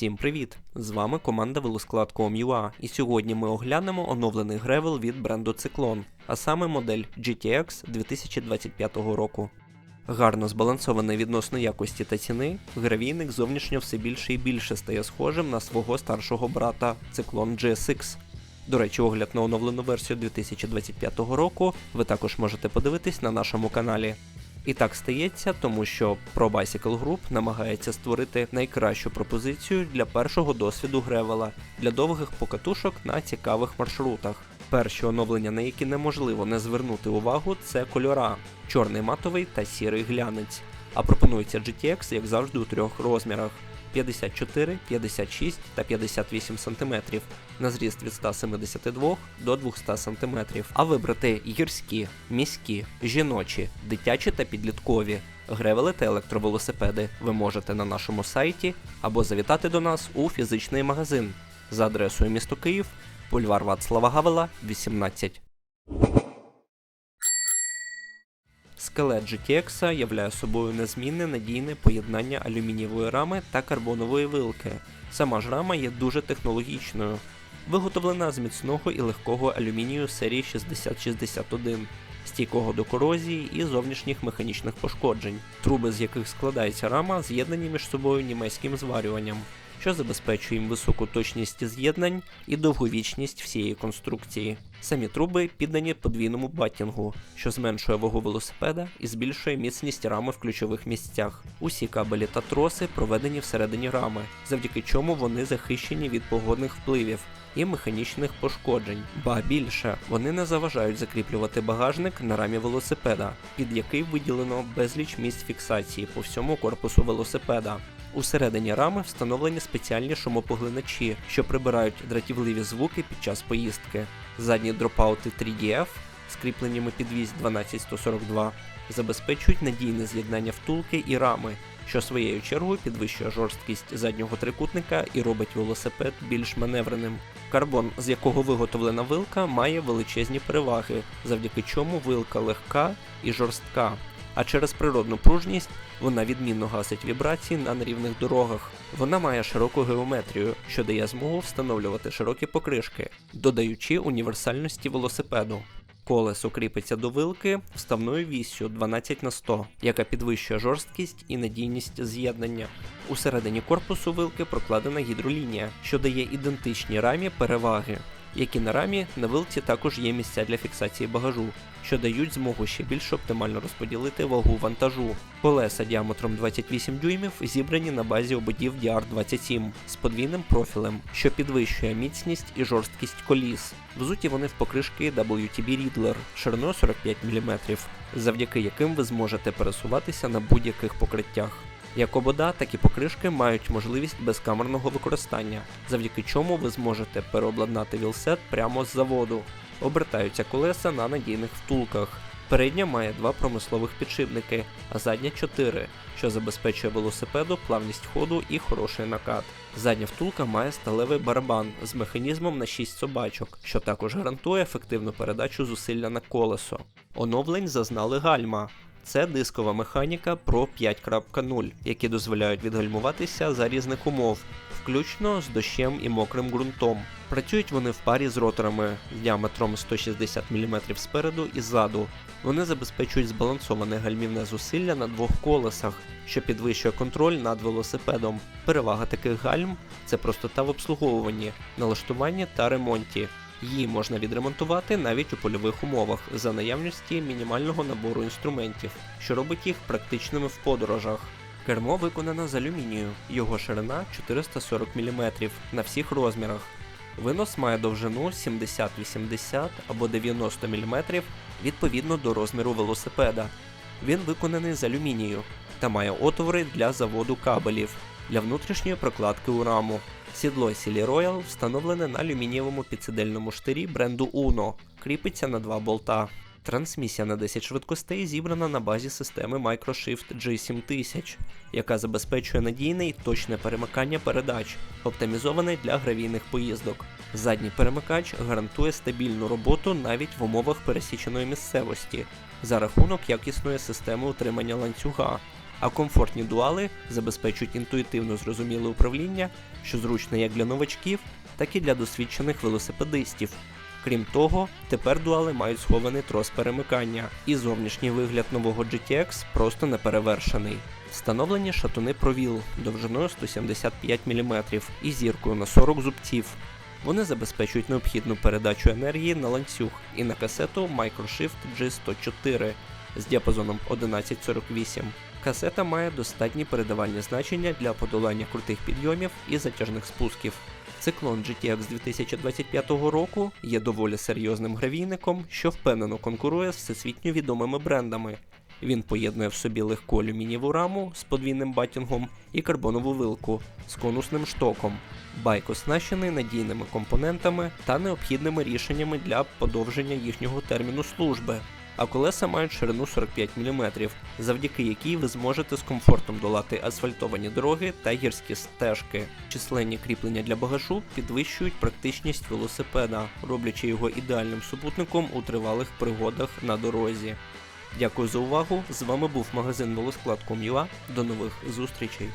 Всім привіт! З вами команда Велосклад.com.ua і сьогодні ми оглянемо оновлений гревел від бренду Циклон, а саме модель GTX 2025 року. Гарно збалансований відносно якості та ціни, гравійник зовнішньо все більше і більше стає схожим на свого старшого брата Циклон GSX. До речі, огляд на оновлену версію 2025 року ви також можете подивитись на нашому каналі. І так стається, тому що Pro Bicycle Group намагається створити найкращу пропозицію для першого досвіду гревела для довгих покатушок на цікавих маршрутах. Перші оновлення, на які неможливо не звернути увагу, це кольора: чорний матовий та сірий глянець. А пропонується GTX, як завжди, у трьох розмірах: 54, 56 та 58 см на зріст від 172 до 200 см. А вибрати гірські, міські, жіночі, дитячі та підліткові. Гревели та електровелосипеди ви можете на нашому сайті або завітати до нас у фізичний магазин за адресою місто Київ, бульвар Вацлава Гавела, 18. Скелет GTX являє собою незмінне надійне поєднання алюмінієвої рами та карбонової вилки. Сама ж рама є дуже технологічною, виготовлена з міцного і легкого алюмінію серії 6061, стійкого до корозії і зовнішніх механічних пошкоджень, труби з яких складається рама, з'єднані між собою німецьким зварюванням, що забезпечує їм високу точність з'єднань і довговічність всієї конструкції. Самі труби піддані подвійному баттінгу, що зменшує вагу велосипеда і збільшує міцність рами в ключових місцях. Усі кабелі та троси проведені всередині рами, завдяки чому вони захищені від погодних впливів і механічних пошкоджень. Ба більше, вони не заважають закріплювати багажник на рамі велосипеда, під який виділено безліч місць фіксації по всьому корпусу велосипеда. Усередині рами встановлені спеціальні шумопоглиначі, що прибирають дратівливі звуки під час поїздки. Задні дропаути 3DF з кріпленнями підвіз 12142 забезпечують надійне з'єднання втулки і рами, що своєю чергою підвищує жорсткість заднього трикутника і робить велосипед більш маневреним. Карбон, з якого виготовлена вилка, має величезні переваги, завдяки чому вилка легка і жорстка. А через природну пружність вона відмінно гасить вібрації на нерівних дорогах. Вона має широку геометрію, що дає змогу встановлювати широкі покришки, додаючи універсальності велосипеду. Колесо кріпиться до вилки вставною віссю 12 на 100, яка підвищує жорсткість і надійність з'єднання. Усередині корпусу вилки прокладена гідролінія, що дає ідентичній рамі переваги. Як і на рамі, на вилці також є місця для фіксації багажу, що дають змогу ще більш оптимально розподілити вагу вантажу. Колеса діаметром 28 дюймів зібрані на базі ободів DR27 з подвійним профілем, що підвищує міцність і жорсткість коліс. Взуті вони в покришки WTB Riddler шириною 45 мм, завдяки яким ви зможете пересуватися на будь-яких покриттях. Як обода, так і покришки мають можливість безкамерного використання, завдяки чому ви зможете переобладнати вілсет прямо з заводу. Обертаються колеса на надійних втулках. Передня має два промислових підшипники, а задня 4, що забезпечує велосипеду плавність ходу і хороший накат. Задня втулка має сталевий барабан з механізмом на 6 собачок, що також гарантує ефективну передачу зусилля на колесо. Оновлень зазнали гальма. Це дискова механіка Pro 5.0, які дозволяють відгальмуватися за різних умов, включно з дощем і мокрим ґрунтом. Працюють вони в парі з роторами з діаметром 160 мм спереду і ззаду. Вони забезпечують збалансоване гальмівне зусилля на двох колесах, що підвищує контроль над велосипедом. Перевага таких гальм це простота в обслуговуванні, налаштуванні та ремонті. Її можна відремонтувати навіть у польових умовах за наявності мінімального набору інструментів, що робить їх практичними в подорожах. Кермо виконано з алюмінію, його ширина 440 мм на всіх розмірах. Винос має довжину 70-80 або 90 мм відповідно до розміру велосипеда. Він виконаний з алюмінію та має отвори для заводу кабелів для внутрішньої прокладки у раму. Сідло Silly Royal встановлене на алюмінієвому підсидельному штирі бренду Uno, кріпиться на два болта. Трансмісія на 10 швидкостей зібрана на базі системи Microshift G7000, яка забезпечує надійне і точне перемикання передач, оптимізоване для гравійних поїздок. Задній перемикач гарантує стабільну роботу навіть в умовах пересіченої місцевості за рахунок якісної системи утримання ланцюга. А комфортні дуали забезпечують інтуїтивно зрозуміле управління, що зручно як для новачків, так і для досвідчених велосипедистів. Крім того, тепер дуали мають схований трос перемикання, і зовнішній вигляд нового GTX просто неперевершений. Встановлені шатуни провіл довжиною 175 мм і зіркою на 40 зубців. Вони забезпечують необхідну передачу енергії на ланцюг і на касету Microshift G104 з діапазоном 1148. Касета має достатні передавальні значення для подолання крутих підйомів і затяжних спусків. Циклон GTX 2025 року є доволі серйозним гравійником, що впевнено конкурує з всесвітньо відомими брендами. Він поєднує в собі легку алюмінієву раму з подвійним батінгом і карбонову вилку з конусним штоком. Байк оснащений надійними компонентами та необхідними рішеннями для подовження їхнього терміну служби. А колеса мають ширину 45 мм, завдяки якій ви зможете з комфортом долати асфальтовані дороги та гірські стежки. Численні кріплення для багажу підвищують практичність велосипеда, роблячи його ідеальним супутником у тривалих пригодах на дорозі. Дякую за увагу. З вами був магазин велосклад.com.ua. До нових зустрічей.